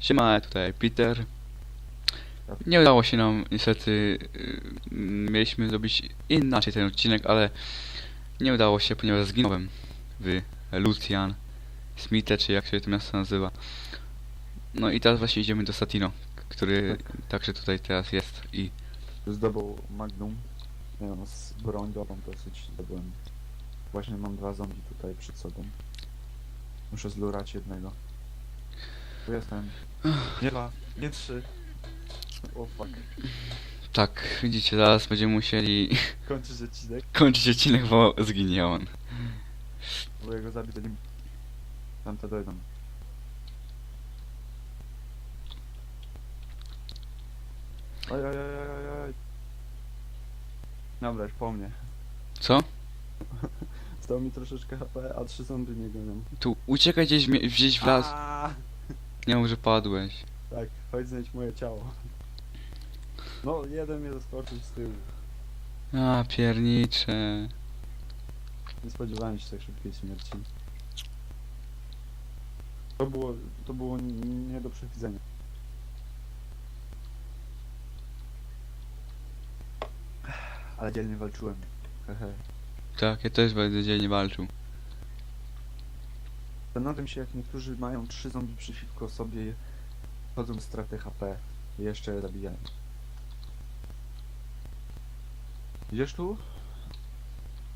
Siema, tutaj Peter. Nie udało się nam niestety, y, mieliśmy zrobić inaczej ten odcinek, ale nie udało się, ponieważ zginąłem w Lucian, Smithe, czy jak się to miasto nazywa. No i teraz właśnie idziemy do Satino, który także tutaj teraz jest i Zdobył Magnum. Z broń dobrą dosyć zdobyłem. Właśnie mam dwa zombie tutaj przed sobą. Muszę zlurać jednego. Tu jestem. Nie dwa, nie trzy. O fuck. tak, widzicie, zaraz będziemy musieli Kończysz odcinek, kończyć odcinek, bo zginie on. bo jego zabić zanim tamte dojdą. Oj, oj, oj, oj, oj, oj. Dobra, już po mnie. Co? Stało mi troszeczkę HP, a trzy zombie mnie gonią. Tu, uciekaj gdzieś, mie- gdzieś w las. Nie mów, że padłeś. Tak, chodź znaleźć moje ciało. No, jeden mnie zaskoczył z tyłu. A, piernicze. Nie spodziewałem się tak szybkiej śmierci. To było, to było nie do przewidzenia. Ale dzielnie walczyłem. Hehe. Tak, ja też będę dzielnie walczył. Zastanawiam się, jak niektórzy mają trzy zombie przeciwko sobie, chodzą straty HP i jeszcze je zabijają. Idziesz tu?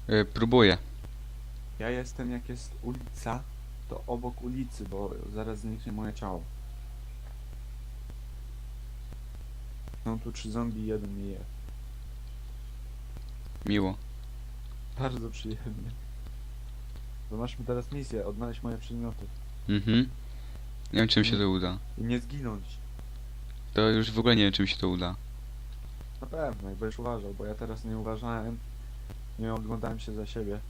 Y, próbuję. Ja jestem, jak jest ulica, to obok ulicy, bo zaraz zniknie moje ciało. Są tu trzy zombie jeden mnie je. Miło. Bardzo przyjemnie. To masz mi teraz misję, odnaleźć moje przedmioty. Mhm. Nie wiem, czy mi się to uda. I nie zginąć. To już w ogóle nie wiem, czy mi się to uda. Na pewno, jak będziesz uważał, bo ja teraz nie uważałem. Nie oglądałem się za siebie.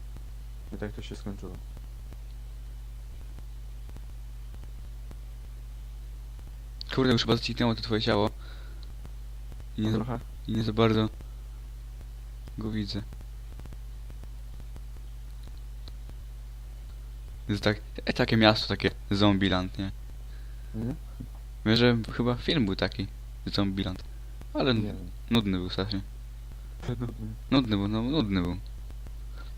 I tak to się skończyło. Kurde, już chyba zniknęło to twoje ciało. I nie, za, trochę. I nie za bardzo go widzę. Jest tak, e, takie miasto, takie Zombieland, nie? Nie? Wiem, że chyba film był taki, Zombieland. Ale Nie wiem. nudny był strasznie. Nudny był, no nudny był.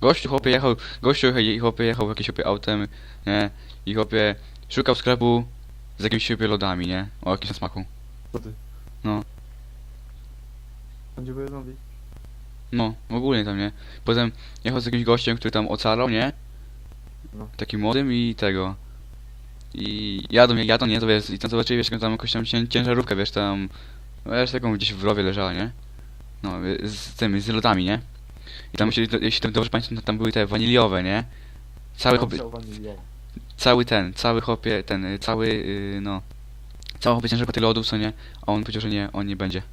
Gościu chłopie jechał, gościu je- chłopie jechał jakieś chłopie autem, nie? I chłopie szukał sklepu z jakimiś chłopie lodami, nie? O jakimś smaku. Co ty? No. Będzie były zombie? No, ogólnie tam, nie? Potem jechał z jakimś gościem, który tam ocalał, nie? No. Takim młodym i tego. I jadą, jadą, nie? To wiesz, i tam zobaczyli, wiesz, tam jakąś tam cię, ciężarówkę, wiesz, tam... Wiesz, taką gdzieś w rowie leżała, nie? No, z tym, z lodami, nie? I tam musieli, jeśli tam dobrze pamiętam, tam były te waniliowe, nie? Cały waniliowo. cały ten, cały hopie, ten, cały, yy, no... Cała hopie ciężarówka tych lodów, co nie? A on powiedział, że nie, on nie będzie.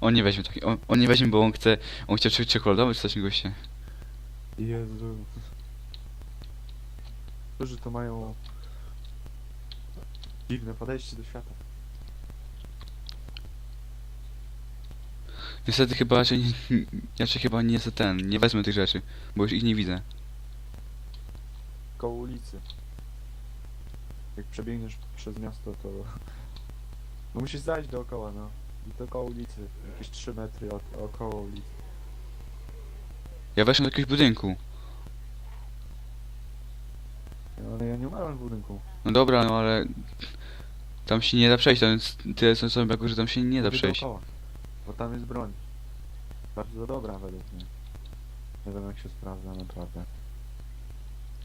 On nie weźmie taki, on, on nie weźmie, bo on chce, on chciał czekoladowy czy coś goście. Jezu. Którzy to mają dziwne podejście do świata. Niestety chyba raczej, nie- raczej chyba nie ten, nie wezmę tych rzeczy, bo już ich nie widzę. Koło ulicy. Jak przebiegniesz przez miasto, to... No musisz zajść dookoła, no. I to koło ulicy. Jakieś 3 metry od, około ulicy. Ja weszłem do jakiegoś budynku. No, ale ja nie umarłem w budynku. No dobra, no ale tam się nie da przejść, tam jest tyle są zombiaków, że tam się nie da przejść. Dookoła, bo tam jest broń. Bardzo dobra według mnie. Nie wiem jak się sprawdza naprawdę.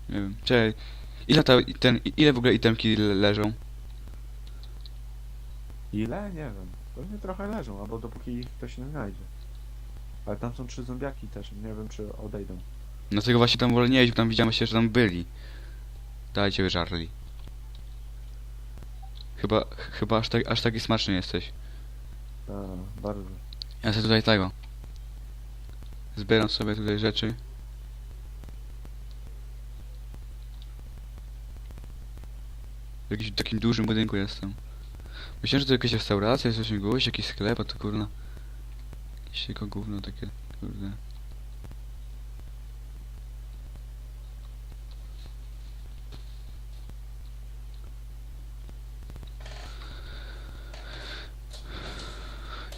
Nie wiem, czekaj, ile ta, ten, ile w ogóle itemki le- leżą? Ile? Nie wiem. Pewnie trochę leżą, albo dopóki ich ktoś nie znajdzie. Ale tam są trzy zombiaki też, nie wiem czy odejdą. No tego właśnie tam wolę nie iść, bo tam widziałem się, że tam byli. Dajcie wyżarli. Chyba, chyba aż, tak, aż taki smaczny jesteś. Tak, bardzo. Ja sobie tutaj tego. Zbieram sobie tutaj rzeczy. W jakimś takim dużym budynku jestem. Myślałem, że to jakaś restauracja, jest coś gość, jakiś sklep, a to kurna. Jakieś tylko gówno takie, kurde.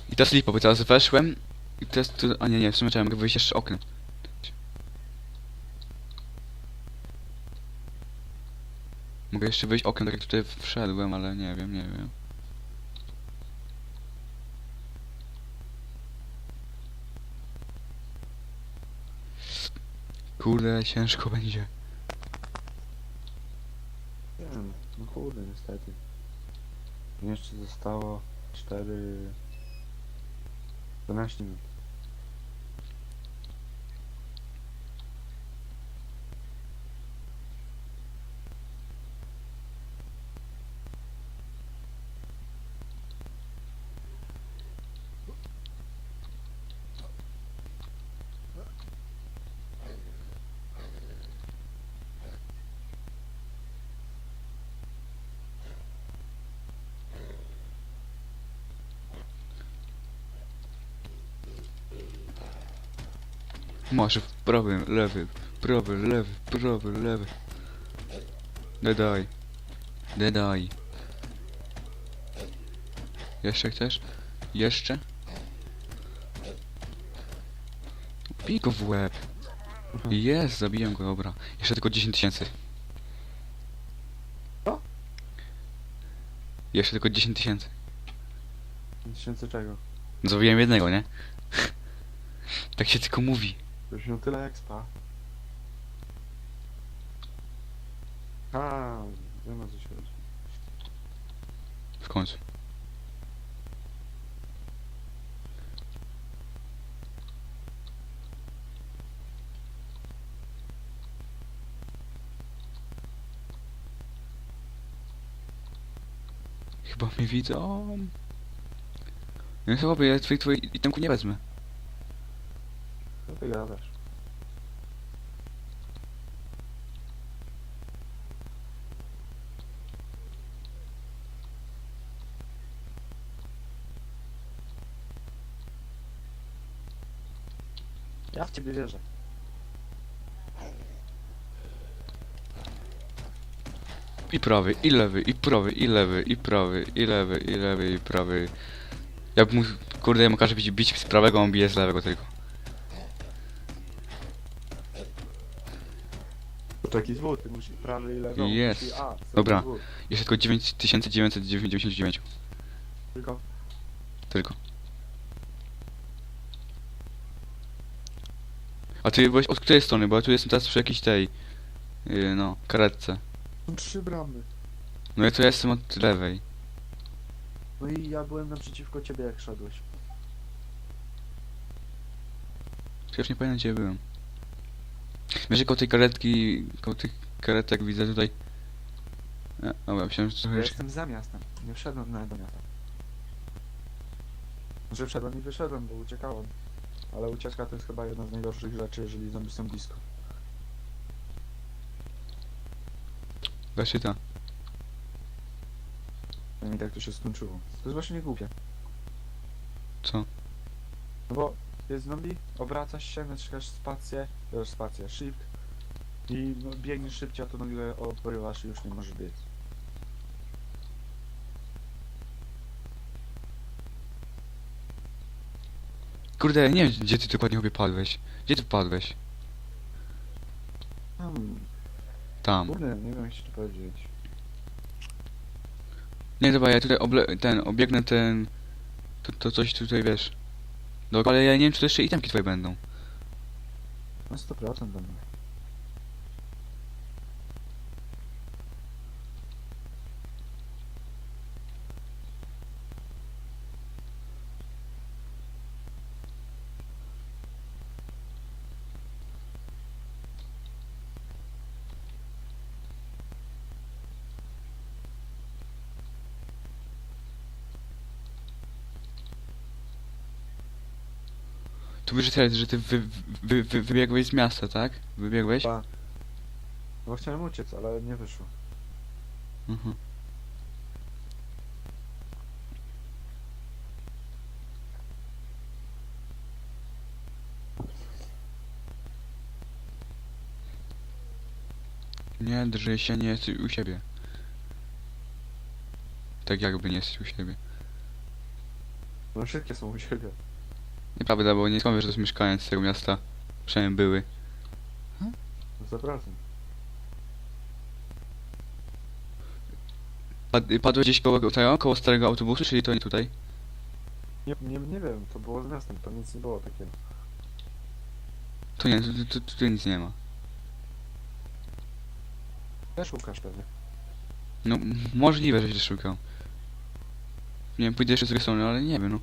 I teraz lipa, bo teraz weszłem i teraz tu... A nie, nie, w sumie trzeba mogę wyjść jeszcze oknem. Mogę jeszcze wyjść oknem, tak jak tutaj wszedłem, ale nie wiem, nie wiem. Kurde, ciężko będzie. Wiem, no kurde, niestety. Jeszcze zostało 4... 12 minut. Masz prawy, lewy, prawy, lewy, prawy, lewy. Dedaj. Dedaj. Jeszcze chcesz? Jeszcze? Bij go w łeb. Jest, zabiłem go, dobra. Jeszcze tylko 10 tysięcy. Co? Jeszcze tylko 10 tysięcy. Tysięcy czego? Zabiłem jednego, nie? tak się tylko mówi. Już miał tyle spa. A, wiem o co się chodzi. W końcu. Chyba mnie widzą. No chyba ja twoich twoich itemku nie wezmę. Ty gadasz? Ja w ciebie wierzę. I prawy, i lewy, i prawy, i lewy, i prawy, i lewy, i lewy, i prawy. Ja bym kurde, ja mu każę bić, bić z prawego, on bije z lewego tylko. Taki zwód, ty musisz prawy i lewy. Jest. musi- A, Dobra. zwód. Jeszcze tylko 9999 Tylko tylko. A ty byłeś od której strony? Bo ja tu jestem teraz przy jakiejś tej, yy, no, karetce. są trzy bramy. No ja tu jestem od lewej. No i ja byłem naprzeciwko ciebie jak szedłeś. Już nie pamiętam gdzie byłem. Wiesz, koło tej karetki, koło tych karetek widzę tutaj... E, dobra, myślałem, że Ja trochę... jestem za miastem. Nie wszedłem nawet do miasta. Może wszedłem i wyszedłem, bo uciekałem. Ale ucieczka to jest chyba jedna z najgorszych rzeczy, jeżeli zombie są blisko. Właśnie ta. I tak to się skończyło. To jest właśnie nie głupie. Co? No bo jest zombie, obracasz się, naciskasz spację, też spację, shift i no, biegniesz szybciej, a to nagle obrywasz i już nie możesz biec. Kurde, nie wiem gdzie ty dokładnie obie padłeś. Gdzie ty padłeś? Hmm, Tam. kurde, nie wiem jak ci to powiedzieć. Nie, dobra, ja tutaj oble... ten, obiegnę ten... To, to coś tutaj, wiesz... No, ale ja nie wiem, czy to jeszcze itemki twoje będą. Na 100% będę. Tu że ty wy, wy, wy, wybiegłeś z miasta, tak? Wybiegłeś? Pa. No bo chciałem uciec, ale nie wyszło. Mhm. Nie drży się, nie jesteś u siebie. Tak jakby nie jesteś u siebie. No wszystkie są u siebie. Nieprawda, bo nie skąd że to jest mieszkaniec tego miasta. Przynajmniej były. No zapraszam. Pad, padłeś gdzieś koło, tego, koło starego autobusu, czyli to nie tutaj? Nie, nie, nie wiem, to było z miastem, to nic nie było takiego. To nie, tu, tu, tu, tu nic nie ma. Też Łukasz pewnie. No, możliwe, że się szukał. Nie wiem, pójdę jeszcze z drugiej strony, ale nie wiem, no.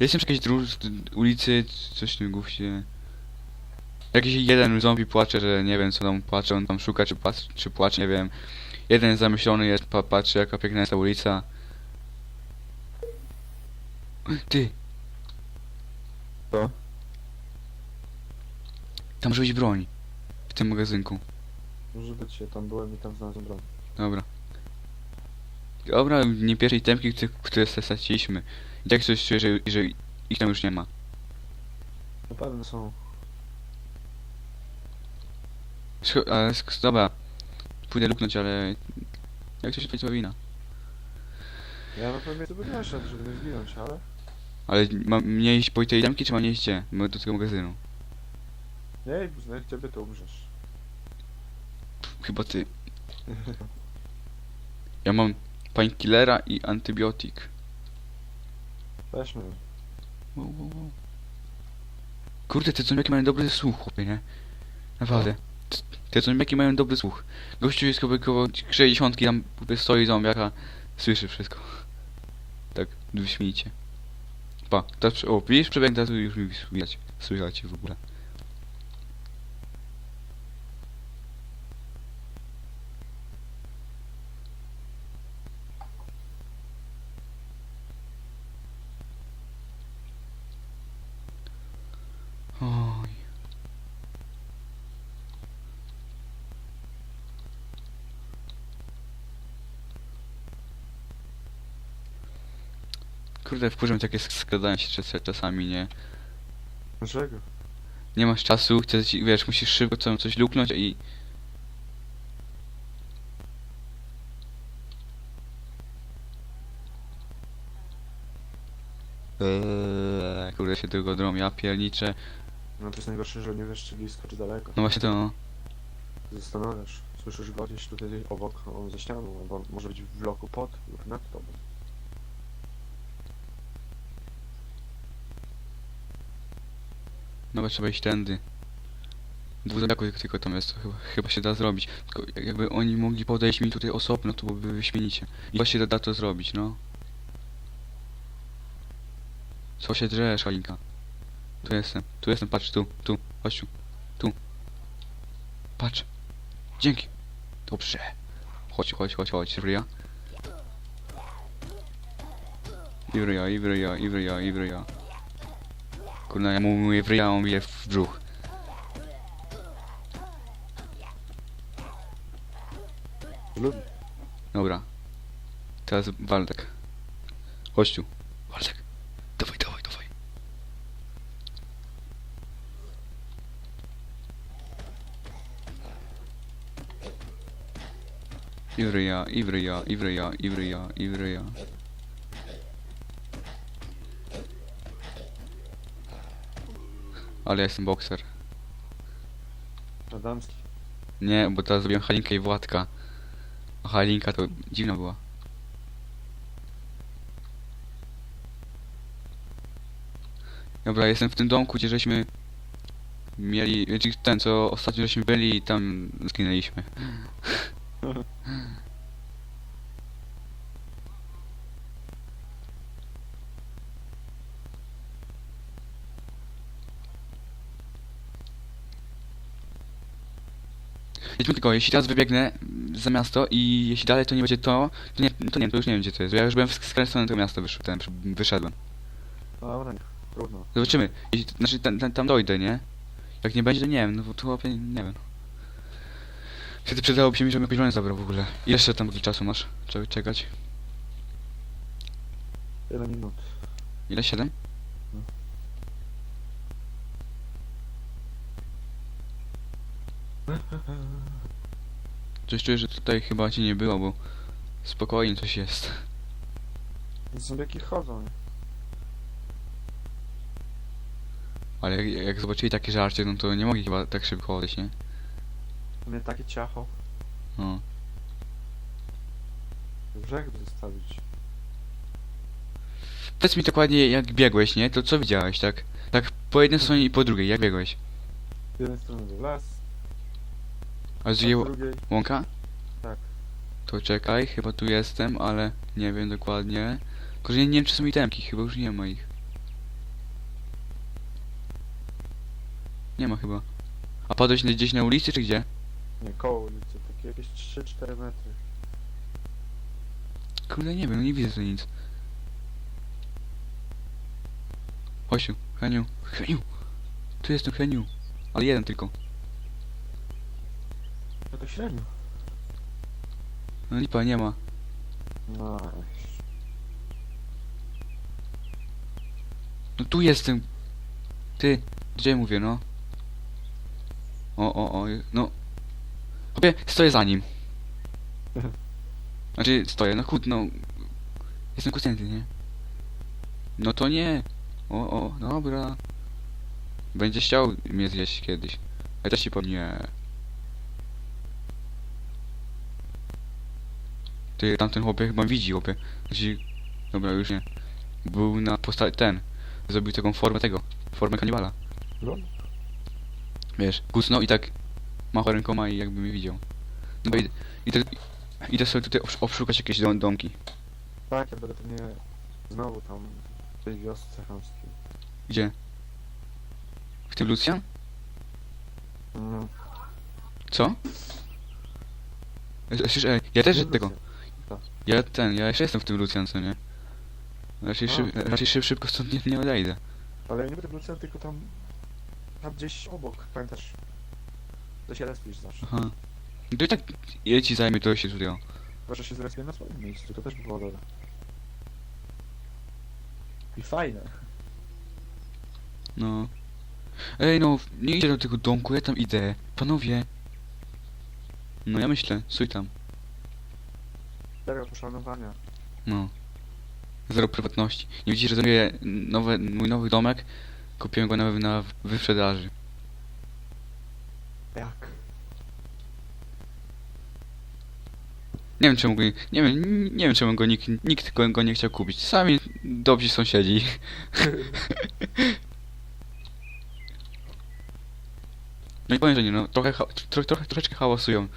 Jestem przy jakiejś dróż, ulicy, coś w tym gówcie. Jakiś jeden zombie płacze, że nie wiem co tam płacze, on tam szuka, czy, płacze, czy płacze, nie wiem. Jeden zamyślony jest, pa, patrzy jaka piękna jest ta ulica. Ty! Co? Tam może być broń. W tym magazynku. Może być, ja tam byłem i tam znalazłem broń. Dobra. Dobra, nie pierwszej temki, które straciliśmy. I tak coś czuję, że, że ich tam już nie ma. Na pewno są. Scho- ale sk- dobra. Pójdę luknąć, ale... Jak to się to wina? Ja na pewno to bym szedł, żeby nie zginąć, ale... Ale mam nie iść po tej temki, czy mam nie iść gdzie? Bo Do tego magazynu. Nie, znajdę ciebie, to umrzesz. Chyba ty. Ja mam painkillera i antybiotyk. Weźmy. Wow, wow, wow. Kurde, te zombiaki mają dobry słuch, chłopie, nie? Naprawdę. Te zombiaki mają dobry słuch. Gościu jest koło, koło 60 tam stoi zombiaka, słyszy wszystko. Tak, wyśmienicie. Pa, teraz, o, widzisz, przebieg, teraz już mi słychać, słychać w ogóle. Oj. Kurde, wkurzam takie sk- skradania się czas- czasami, nie? Dlaczego? Nie masz czasu, chcesz, wiesz, musisz szybko co- coś luknąć i... Eee, kurde się tego drom, ja pierniczę. No to jest najgorsze, że nie wiesz czy blisko, czy daleko. No właśnie to no. Zastanawiasz. Słyszysz go gdzieś tutaj obok, on ze ścianą, albo może być w bloku pod lub nad tobą. No bo trzeba iść tędy. Dwóch tylko, tam jest, to chyba, chyba się da zrobić. Tylko jak- jakby oni mogli podejść mi tutaj osobno, to byłoby wyśmienicie. I właśnie da, da to zrobić, no. Co się drzesz, Alinka? Tu jestem, tu jestem, patrz, tu, tu, chodź tu. Patrz. Dzięki. Dobrze. Chodź, chodź, chodź, chodź, Ivria. Ivria, Ivria, Ivria, Ivria. Kurna, ja mu mówię a on bije w brzuch. Dobra. Teraz Waldek. Tu. Waldek. Dawaj, dawaj, dawaj. Ivryja, Ivryja, Ivryja, Ivryja, Ivryja. Ale ja jestem bokser. Adamski. Nie, bo teraz zrobiłem Halinkę i Władka. A Halinka to dziwna była. Dobra, jestem w tym domku, gdzie żeśmy mieli, ten co ostatnio żeśmy byli i tam zginęliśmy. Jedźmy tylko, jeśli teraz wybiegnę za miasto i jeśli dalej to nie będzie to, to nie, to nie, to już nie wiem gdzie to jest. Ja już byłem w stronie tego miasta wysz, ten, wyszedłem. Dobra, nie. Trudno. Zobaczymy. Jeśli, znaczy ten, ten, tam dojdę, nie? Jak nie będzie, to nie wiem, no bo tu chłopie, nie wiem. Wtedy przydałoby się mi, żebym jakąś broń zabrał w ogóle. Ile jeszcze tam czasu masz? Trzeba czekać. Ile minut? Ile? Siedem? Coś czuję, że tutaj chyba cię nie było, bo spokojnie coś jest. Zombiaki chodzą? Ale jak, jak zobaczyli takie żarcie, no to nie mogli chyba tak szybko odejść, nie? Mnie takie ciacho. No. Brzeg zostawić. Powiedz mi dokładnie jak biegłeś, nie? To co widziałeś, tak? Tak po jednej stronie i po drugiej, jak biegłeś? Z jednej strony był las, A z z drugiej łąka? Tak. To czekaj, chyba tu jestem, ale nie wiem dokładnie. Tylko, że nie, nie wiem czy są itemki, chyba już nie ma ich. Nie ma chyba. A padłeś gdzieś na ulicy, czy gdzie? Nie, koło ulicy, takie jakieś 3-4 metry. Kurde, nie wiem, nie widzę tu nic. Osiu, Heniu, Heniu! Tu jestem, Heniu. Ale jeden tylko. No to średnio. No lipa, nie ma. No, No tu jestem. Ty, gdzie mówię, no? O, o, o, no. Chłopie, stoję za nim. Znaczy, stoję, no chud, no. Jestem kucnięty, nie? No to nie. O, o, dobra. Będzie chciał mnie zjeść kiedyś. Ja też ci powiem, nie. Ty, tamten chłopie chyba widzi, chłopie. Znaczy, dobra, już nie. Był na postaci, ten. Zrobił taką formę tego. Formę kanibala. no. Wiesz, kucnął i tak machał rękoma i jakby mnie widział. No bo idę, idę, idę sobie tutaj obsz- obszukać jakieś dom, domki. Tak, ja będę pewnie znowu tam w tej wiosce chamskiej. Gdzie? W tym Lucian? No. Co? Przecież, ej, ja też tego. Ja ten, ja jeszcze jestem w tym Lucian, co nie? Raczej, A. szyb, raczej szyb, szybko stąd nie, nie odejdę. Ale ja nie będę wrócił, tylko tam... Tam gdzieś obok, pamiętasz? To się respisz zawsze. Aha. No to i tak, ile ci zajmie to się tutaj, o. Chyba, że się zrespię na swoim miejscu, to też by było dobre. I fajne. No. Ej, no, nie idę do tego domku, ja tam idę. Panowie. No ja myślę, stój tam. Tego poszanowania. No. Zero prywatności. Nie widzisz, że zrobię nowe, mój nowy domek? Kupiłem go na, na wyprzedaży. Jak? Nie wiem czemu go, nie wiem, nie wiem czemu go nikt, nikt go, go nie chciał kupić. Sami dobrzy sąsiedzi. No i powiem, że nie, no trochę, ha- tro, trochę, troszeczkę hałasują.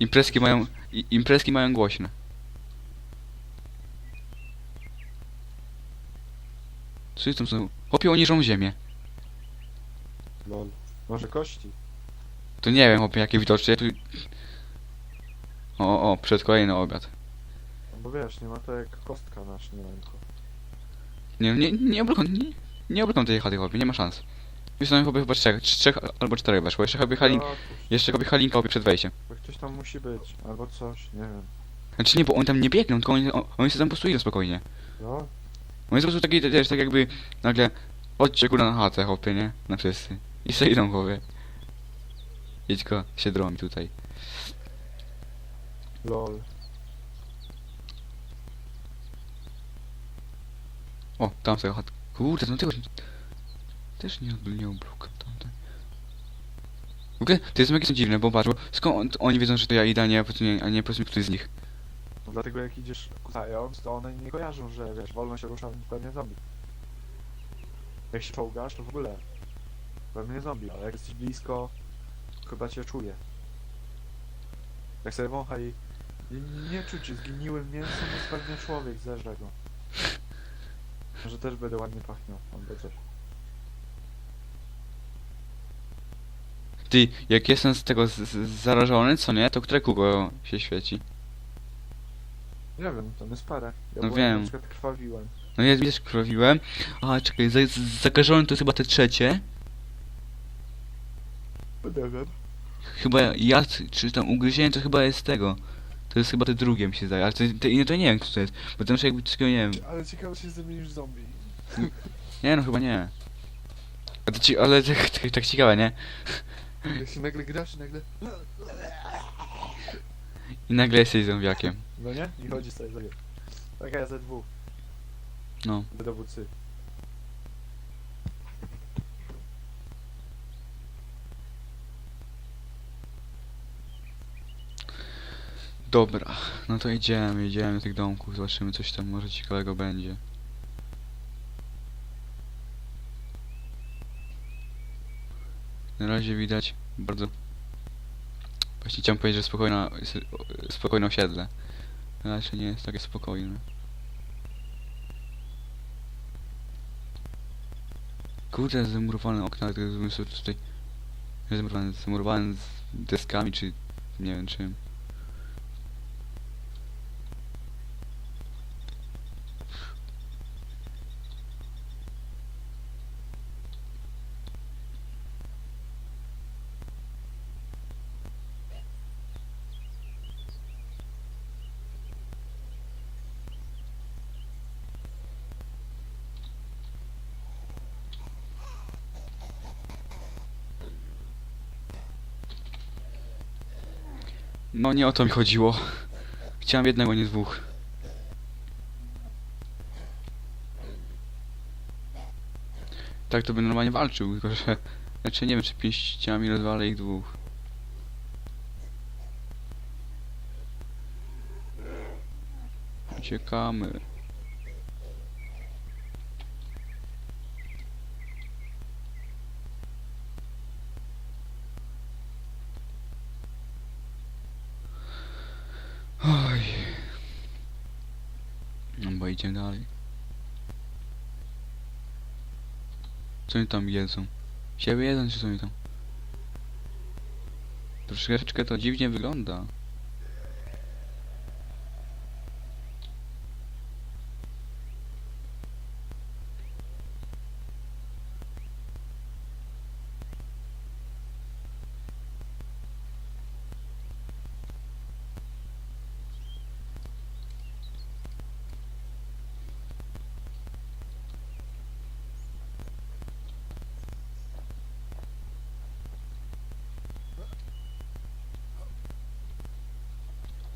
Imprezki mają, i, imprezki mają głośne. Co jest tam znowu? Chłopie, oni żą ziemię. Lol. Może kości? To nie wiem, chłopie, jakie widocznie. Tu... O, o, przed kolejny obiad. No bo wiesz, nie ma to jak kostka na śniadanko. Nie, nie, nie obrukam, nie, nie obrukam tej chaty, chłopie, nie ma szans. Już tam chłopie chyba trzech, trzech albo czterech weszło. Jeszcze chyba Halin, No, jeszcze chyba Halinka chłopie przed wejściem. bo ktoś tam musi być, albo coś, nie wiem. Znaczy nie, bo oni tam nie biegną, tylko oni, on- oni sobie tam po prostu idą spokojnie. No, On jest po prostu taki, też tak jakby nagle chodźcie kurwa na chatę, chłopie, nie? Na wszyscy. I sobie idą, chłopie. Jedźko się dromi tutaj. lol. O, tam sobie chat. Kurde, no tego też nie, nie obrukam tamte. W ogóle to jest jakieś dziwne, bo patrz, bo skąd oni wiedzą, że to ja idę, a nie, prostu nie, a nie po prostu któryś z nich. Dlatego jak idziesz kutając, to one nie kojarzą, że wiesz, wolno się rusza pewnie zombie. Jak się czołgasz, to w ogóle pewnie zombie, ale jak jesteś blisko, chyba cię czuje. Jak sobie wącha i i nie czuć zgniłym mięsem, jest pewnie człowiek, zerze go. Może też będę ładnie pachniał, albo coś. Ty, jak jestem z tego z, z, zarażony, co nie, to które kółko się świeci? Nie wiem, tam jest parę. Ja No byłem, wiem. na przykład krwawiłem. No ja wiesz, krowiłem. A, czekaj, za, z- zakażony to jest chyba te trzecie. Nie wiem. Chyba ja, czy tam ugryzienie to chyba jest tego. To jest chyba te drugie mi się zdaje, ale te inne to nie wiem, kto to jest. Bo tam jakby takiego nie wiem. Ale ciekawe, się zamienisz w zombie. Nie no, chyba nie. A to ci, ale tak, tak, tak ciekawe, nie? Jak się nagle grasz i nagle... I nagle jesteś zombiakiem. No nie? I chodzi sobie sobie. Taka jest ze dwóch. No. Dowódcy. Dobra, no to idziemy, idziemy do tych domków, zobaczymy coś tam może ciekawego będzie. Na razie widać bardzo Właśnie chciałem powiedzieć, że spokojna, spokojne osiedle. Raczej nie jest takie spokojne. Kurde, zamurowane okna, tylko zmysł tutaj... Zamurowane, zamurowane z deskami, czy... nie wiem czym. No nie o to mi chodziło. Chciałem jednego, nie dwóch. Tak to bym normalnie walczył, tylko że... Znaczy nie wiem, czy pięściami rozwalę ich dwóch. Uciekamy. Oj. Bo idziemy dalej. Co oni tam jedzą? Siebie jedzą czy co oni tam? Troszeczkę to dziwnie wygląda.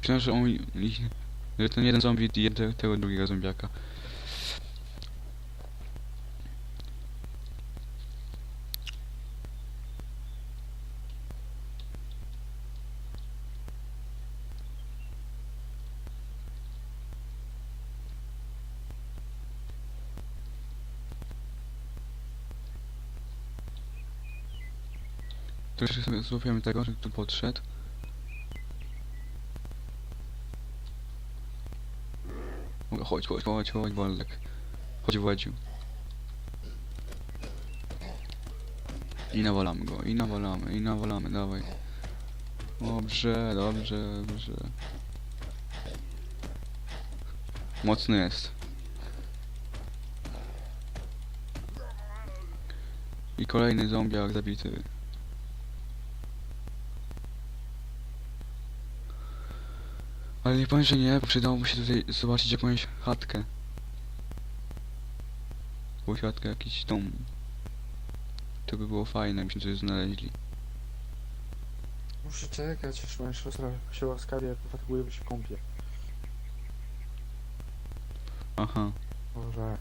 Myślałem, że on... Że ten jeden zombie je te- tego drugiego zombiaka. To sobie złapiemy tego, że tu podszedł. Chodź, chodź, chodź, chodź, Waldek. Chodź, Władziu. I nawalamy go, i nawalamy, i nawalamy, dawaj. Dobrze, dobrze, dobrze. Mocny jest. I kolejny zombiak zabity. Ale nie powiem, że nie, bo przydałoby się tutaj zobaczyć jakąś chatkę. Jakąś chatkę, jakiś dom. To by było fajne, jakbyśmy coś znaleźli. Muszę czekać, aż moja siostra się łaskawie pofatyguje, bo się kąpie. Aha. Może...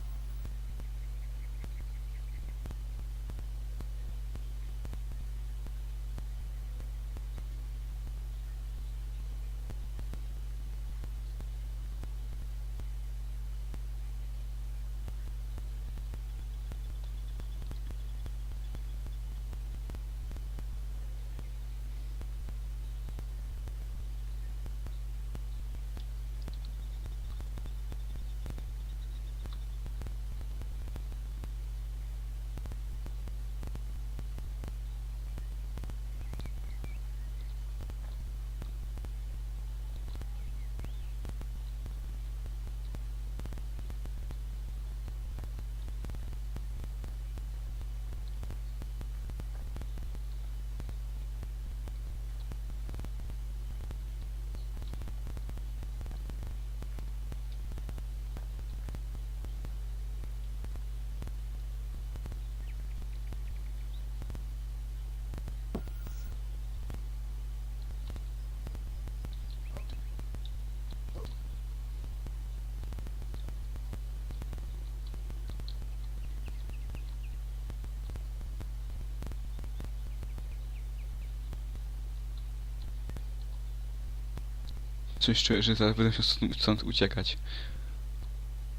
Coś czuję, że zaraz będę musiał stąd- uciekać.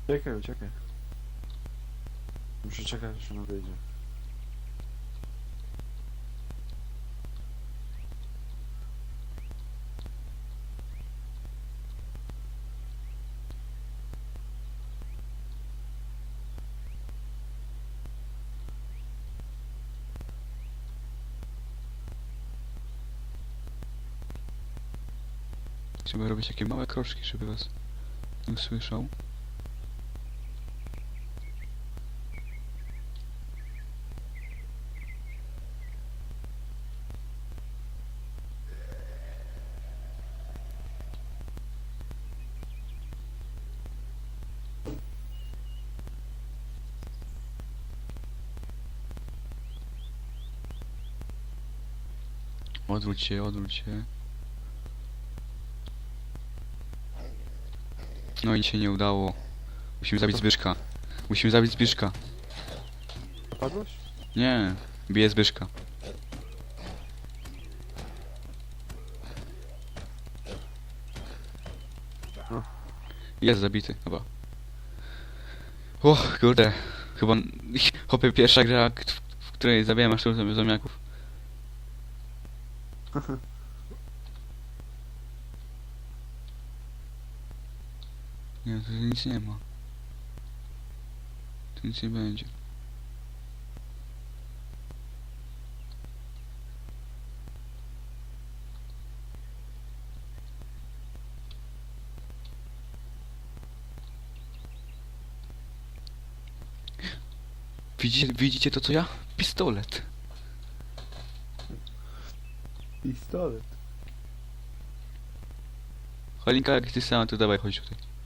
Uciekaj, uciekaj. Muszę czekać, aż ona wyjdzie. Trzeba robić takie małe kroczki, żeby was usłyszał. Odwróć się, odwróć się. No i się nie udało. Musimy zabić Zbyszka. Musimy zabić Zbyszka. Padłeś? Nie, bije Zbyszka. No. Jest zabity, chyba. O, kurde. Chyba... Hopie pierwsza gra, w której zabijam aż tylu zombiaków. Nie, tu nic nie ma. Tu nic nie będzie. Widzicie, widzicie to co ja? Pistolet. Pistolet. Halinka, jak ty sama, to dawaj, chodź tutaj.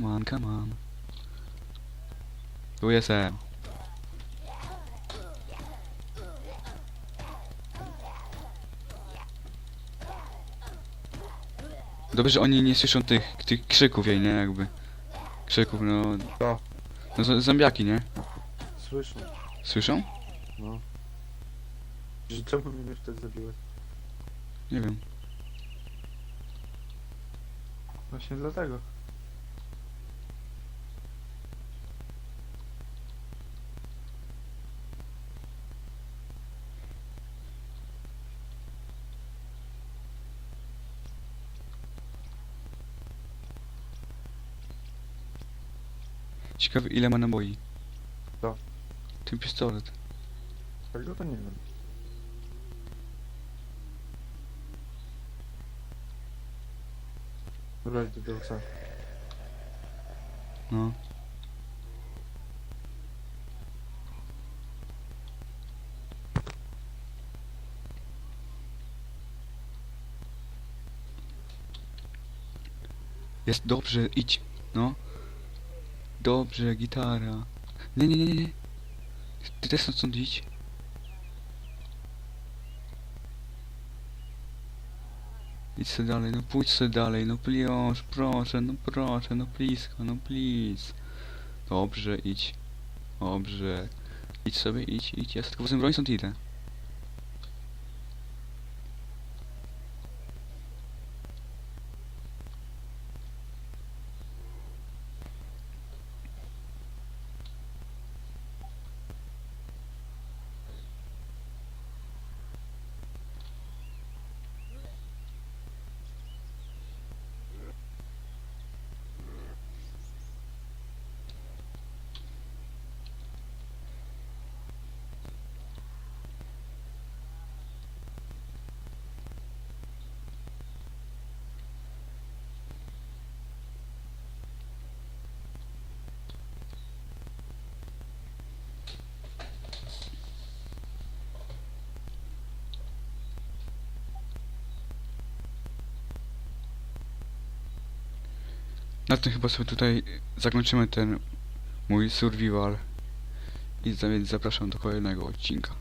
Come on, come on. Tu jestem. Dobrze, że oni nie słyszą tych, tych krzyków jej, nie? Jakby. Krzyków, no... Co? No z- zombiaki, nie? Słyszę. Słyszą? No. Że czemu mnie wtedy zabiłeś? Nie wiem. Właśnie dlatego. Ciekawe ile ma naboi. Co? Ten pistolet. Tego to nie wiem. Dobra, idę do. No. Jest dobrze, idź. No. Dobrze, gitara. Nie, nie, nie, nie. Ty też stąd idź. Idź sobie dalej, no pójdź sobie dalej, no proszę, proszę, no proszę, no blisko, no please. Dobrze, idź. Dobrze. Idź sobie, idź, idź. Ja sobie tylko broń, stąd idę. Na tym chyba sobie tutaj zakończymy ten mój survival. I zapraszam do kolejnego odcinka.